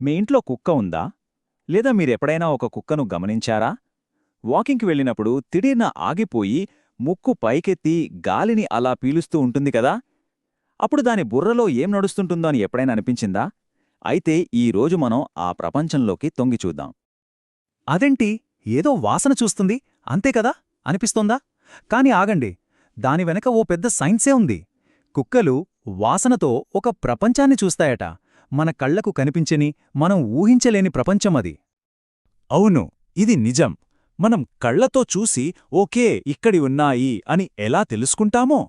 మీ ఇంట్లో కుక్క ఉందా? లేదా మీరెప్పుడైనా ఒక కుక్కను గమనించారా? వాకింగ్కి వెళ్ళినప్పుడు తిడీర్న ఆగిపోయి ముక్కు పైకెత్తి గాలిని అలా పీలుస్తూ ఉంటుంది కదా? అప్పుడు దాని బుర్రలో ఏం నడుస్తుంటుందో అని ఎప్పుడైనా అనిపించిందా? అయితే ఈ రోజు మనం ఆ ప్రపంచంలోకి తొంగి చూద్దాం. అదేంటి? ఏదో వాసన చూస్తుంది. అంతేకదా అనిపిస్తోందా? కాని ఆగండి. దాని వెనక ఓ పెద్ద సైన్సే ఉంది. కుక్కలు వాసనతో ఒక ప్రపంచాన్ని చూస్తాయట. మన కళ్ళకు కనిపించని మనం ఊహించలేని ప్రపంచమది అవును ఇది నిజం. మనం కళ్ళతో చూసి ఓకే ఇక్కడి ఉన్నాయి అని ఎలా తెలుసుకుంటామో?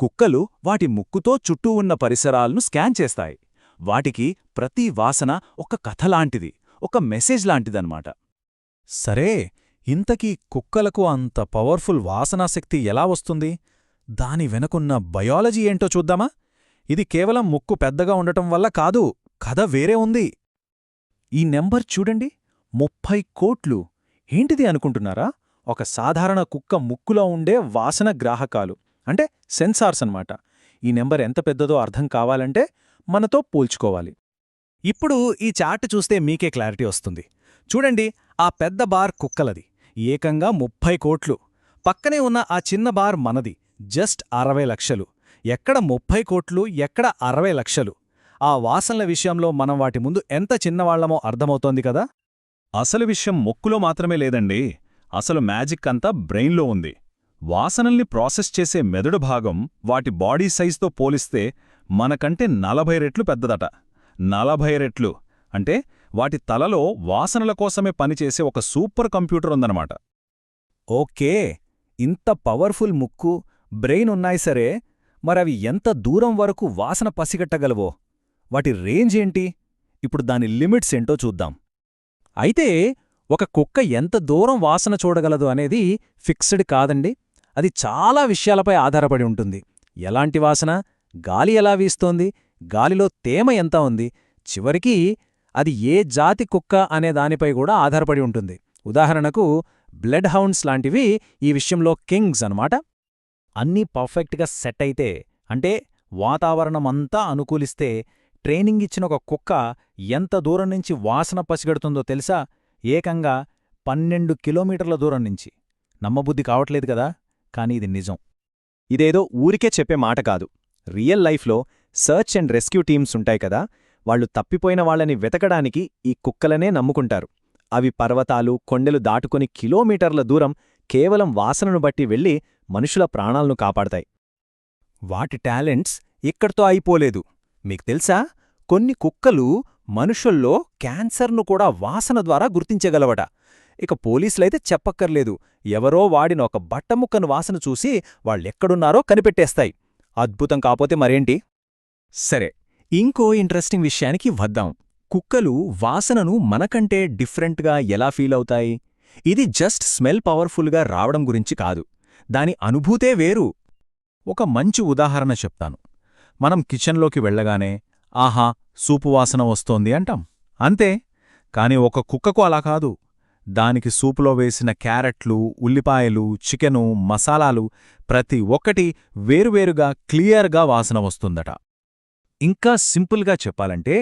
కుక్కలు వాటి ముక్కుతో చుట్టూ ఉన్న పరిసరాలను స్కాన్ చేస్తాయి. వాటికి ప్రతి వాసన ఒక కథలాంటిది ఒక మెసేజ్ లాంటిదన్నమాట. సరే ఇంతకీ కుక్కలకు అంత పవర్ఫుల్ వాసనాశక్తి ఎలా వస్తుంది? దాని వెనకున్న బయాలజీ ఏంటో చూద్దామా? ఇది కేవలం ముక్కు పెద్దగా ఉండటం వల్ల కాదు. కథ వేరే ఉంది. ఈ నెంబర్ చూడండి. ముప్పై కోట్లు. ఏంటిది అనుకుంటున్నారా? ఒక సాధారణ కుక్క ముక్కులో ఉండే వాసన గ్రాహకాలు. అంటే సెన్సార్స్ అన్నమాట. ఈ నెంబర్ ఎంత పెద్దదో అర్థం కావాలంటే మనతో పోల్చుకోవాలి. ఇప్పుడు ఈ చార్ట్ చూస్తే మీకే క్లారిటీ వస్తుంది. చూడండి ఆ పెద్ద బార్ కుక్కలది. ఏకంగా ముప్పై కోట్లు. పక్కనే ఉన్న ఆ చిన్న బార్ మనది. జస్ట్ అరవై లక్షలు. ఎక్కడ ముప్పై కోట్లు ఎక్కడ అరవై లక్షలు? ఆ వాసనల విషయంలో మనం వాటి ముందు ఎంత చిన్నవాళ్ళమో అర్థమవుతోంది కదా? అసలు విషయం మొక్కులో మాత్రమే లేదండి. అసలు మ్యాజిక్ అంతా బ్రెయిన్లో ఉంది. వాసనల్ని ప్రాసెస్ చేసే మెదడు భాగం వాటి బాడీ సైజ్తో పోలిస్తే మనకంటే నలభై రెట్లు పెద్దదట. నలభై రెట్లు అంటే వాటి తలలో వాసనల కోసమే పనిచేసే ఒక సూపర్ కంప్యూటర్ ఉందన్నమాట. ఓకే. ఇంత పవర్ఫుల్ ముక్కు బ్రెయిన్ ఉన్నాయి సరే మరవి ఎంత దూరం వరకు వాసన పసిగట్టగలవో? వాటి రేంజ్ ఏంటి? ఇప్పుడు దాని లిమిట్స్ ఏంటో చూద్దాం. అయితే ఒక కుక్క ఎంత దూరం వాసన చూడగలదు అనేది ఫిక్స్డ్ కాదండి. అది చాలా విషయాలపై ఆధారపడి ఉంటుంది. ఎలాంటి వాసన? గాలి ఎలా వీస్తోంది? గాలిలో తేమ ఎంత ఉంది? చివరికి అది ఏ జాతి కుక్క అనే దానిపై కూడా ఆధారపడి ఉంటుంది. ఉదాహరణకు బ్లడ్ హౌండ్స్ లాంటివి ఈ విషయంలో కింగ్స్ అన్నమాట. అన్నీ పర్ఫెక్ట్గా సెట్ అయితే అంటే వాతావరణమంతా అనుకూలిస్తే ట్రైనింగ్ ఇచ్చిన ఒక కుక్క ఎంత దూరం నుంచి వాసన పసిగడుతుందో తెలుసా? ఏకంగా పన్నెండు కిలోమీటర్ల దూరం నుంచి. నమ్మబుద్ధి కావట్లేదు కదా? కానీ ఇది నిజం. ఇదేదో ఊరికే చెప్పే మాట కాదు. రియల్ లైఫ్లో సర్చ్ అండ్ రెస్క్యూ టీమ్స్ ఉంటాయి కదా? వాళ్ళు తప్పిపోయిన వాళ్ళని వెతకడానికి ఈ కుక్కలనే నమ్ముకుంటారు. అవి పర్వతాలు కొండలు దాటుకొని కిలోమీటర్ల దూరం కేవలం వాసనను బట్టి వెళ్ళి మనుషుల ప్రాణాలను కాపాడతాయి. వాటి టాలెంట్స్ ఇక్కడితో అయిపోలేదు. మీకు తెలుసా? కొన్ని కుక్కలు మనుషుల్లో క్యాన్సర్ను కూడా వాసన ద్వారా గుర్తించగలవట. ఇక పోలీసులైతే చెప్పక్కర్లేదు. ఎవరో వాడిన ఒక బట్టముక్కను వాసన చూసి వాళ్ళెక్కడున్నారో కనిపెట్టేస్తాయి. అద్భుతం కాపోతే మరేంటి? సరే ఇంకో ఇంట్రెస్టింగ్ విషయానికి వద్దాం. కుక్కలు వాసనను మనకంటే డిఫరెంట్గా ఎలా ఫీలవుతాయి ఇది జస్ట్ స్మెల్ పవర్ఫుల్గా రావడం గురించి కాదు. దాని అనుభూతే వేరు. ఒక మంచి ఉదాహరణ చెప్తాను. మనం కిచెన్లోకి వెళ్ళగానే ఆహా సూపు వాసన వస్తోంది అంటాం. అంతే కాని ఒక కుక్కకు అలా కాదు. దానికి సూపులో వేసిన క్యారెట్లు ఉల్లిపాయలు చికెను మసాలాలు ప్రతి ఒక్కటి వేరువేరుగా క్లియర్గా వాసన వస్తుందట. ఇంకా సింపుల్గా చెప్పాలంటే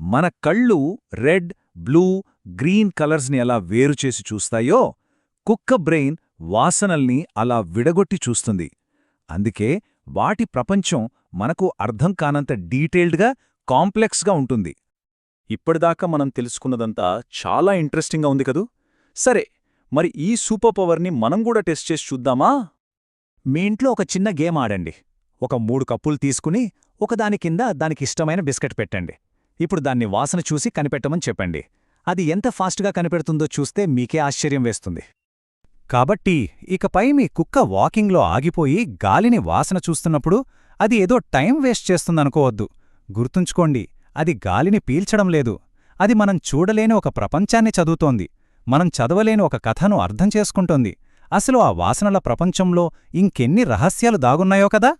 మన కళ్ళు రెడ్ బ్లూ గ్రీన్ కలర్స్ని ఎలా వేరుచేసి చూస్తాయో కుక్క బ్రెయిన్ వాసనల్ని అలా విడగొట్టి చూస్తుంది. అందుకే వాటి ప్రపంచం మనకు అర్థం కానంత డీటెయిల్డ్గా కాంప్లెక్స్గా ఉంటుంది. ఇప్పటిదాకా మనం తెలుసుకున్నదంతా చాలా ఇంట్రెస్టింగ్గా ఉంది కదూ? సరే మరి ఈ సూపర్ పవర్ని మనం కూడా టెస్ట్ చేసి చూద్దామా? మీ ఇంట్లో ఒక చిన్న గేమ్ ఆడండి. ఒక మూడు కప్పులు తీసుకుని ఒకదాని కింద దానికిష్టమైన బిస్కెట్ పెట్టండి. ఇప్పుడు దాన్ని వాసన చూసి కనిపెట్టమని చెప్పండి. అది ఎంత ఫాస్ట్గా కనిపెడుతుందో చూస్తే మీకే ఆశ్చర్యం వేస్తుంది. కాబట్టి ఇకపై మీ కుక్క వాకింగ్లో ఆగిపోయి గాలిని వాసన చూస్తున్నప్పుడు అది ఏదో టైం వేస్ట్ చేస్తుందనుకోవద్దు. గుర్తుంచుకోండి అది గాలిని పీల్చడం లేదు. అది మనం చూడలేని ఒక ప్రపంచాన్ని చదువుతోంది. మనం చదవలేని ఒక కథను అర్థం చేసుకుంటోంది. అసలు ఆ వాసనల ప్రపంచంలో ఇంకెన్ని రహస్యాలు దాగున్నాయో కదా?